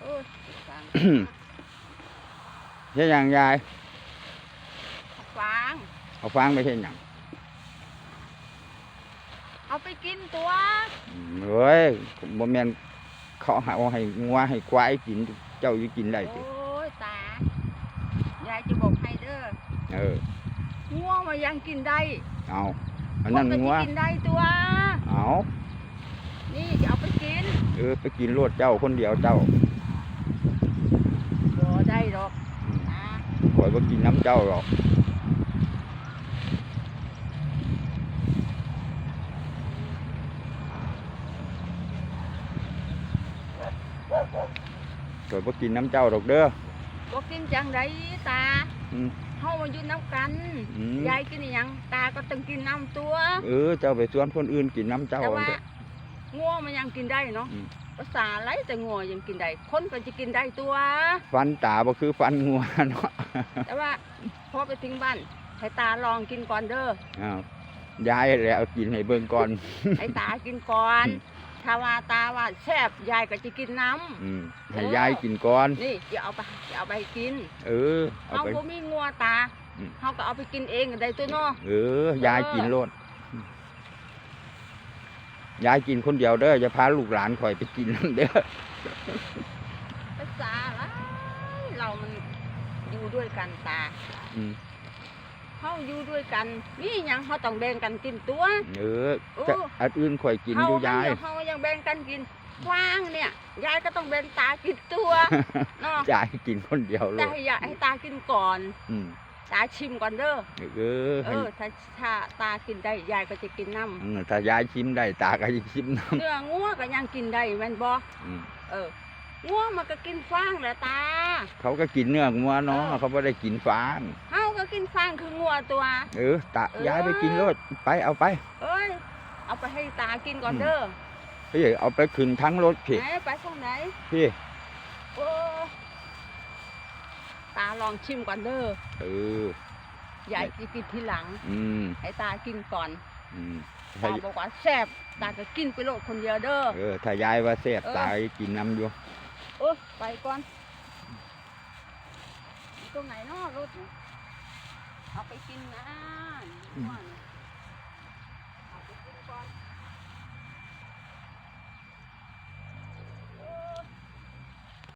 โอ้ยฟางเฮ็ดหยังยายฟางเอาฟางไปเฮ็ดหยังเอาไปกินตัวอืมเอ้ยบ่แม่นเขาเอาให้งัวให้ควายกิน เจ้าอยู่กินได้โอ้ติยตายายจะบอกให้เด้อเออง่วงมายังกินได้เอาอันนั้นคก็งัวสิกินได้ตัวเอานี่จะเอาไปกิน เออไปกินโลดเจ้าคนเดียวเจ้าบ่ ได้หรอกอืมตาข่อยบ่กินน้ำเจ้าหรอกข่อยบ่กินน้ำเจ้าดอกเด้อบ่กินจังไดตาอืม เฮามาอยู่น้ำกันอืม ยายกินอีหยังตาก็ต้องกินน้ำตัว เออเจ้าไปชวนคนอื่นกินน้ำเจ้าแต่อันว่าเถอะ ง่วงมันยังกินได้เนาะอืม ภาษาไรแต่ง่วงยังกินได้คนก็จะกินได้ตัว ฟันตาบ่คือฟันงัวเนาะแต่ว่าพอไปถึงบ้านให้ตาลองกินก่อนเด้ออ้าวยายแหล้วเอากินให้เบิ่งก่อนให้ตากินก่อนอืมถ้าว่าตาว่าแซ่บยายก็จะกินน้อืมให้ยายกินก่อนำนี่จะเอาไปจะเอาไปให้กิน เออเอาเอาไปบ่มีงัวตาอืมเฮาก็เอาไปกินเองก็ได้ตัวเนาะเออยายกินโลด ยายกินคนเดียวเด้ออย่าพาลูกหลานข่อยไปกินนำเด้อภาษาไรเรามันอยู่ด้วยกันตาอืมเฮาอยู่ด้วยกันนี่หยังเฮาต้องแบ่งกันกินตัวเออจะอันอื่นข่อยกินเฮาอยู่มันยายเดียวเฮายังแบ่งกันกินกว้างเนี่ยยายก็ต้องแบ่งตากินตัวเนาะยายกินคนเดียวโลแต่ดให้ยายให้ตากินก่อน อืม ตาชิมก่อนเด้อเออเอให้อถ้าถ้าตากินได้ยายก็จะกินน้อืมถ้ายายชิมได้ตาก็จะชิมน้ำเนื้องัวก็ยังกินได้แม่นบ่ำอืมเอองัวมันก็กินฟางแหละตา เขาก็กินเนื้องัวเนาะเออ เขาไม่ได้กินฟางเฮาก็กินฟางคืองัวตัว เออตาเออ ยายไปกินโลดไปเอาไปเอ้ยเอาไปให้ตากินก่อนอืมเด้อพี่เอาไปขึ้นทั้งรถพี่ไหนไปทางไหนพี่ โอ้ตาลองชิมก่อนเด้อเออยายจะกินทีหลัง อืมให้ตากินก่อน อืมตาถ้าบอกว่าแซ่บตาก็กินไปโลดคนเดียวเด้อเออถ้ายายว่าแซ่บเออตายกินน้ำอยู่เออไปก่อนตรงไหนเนาะรถเอาไปกินนะอืมว่าน่ะ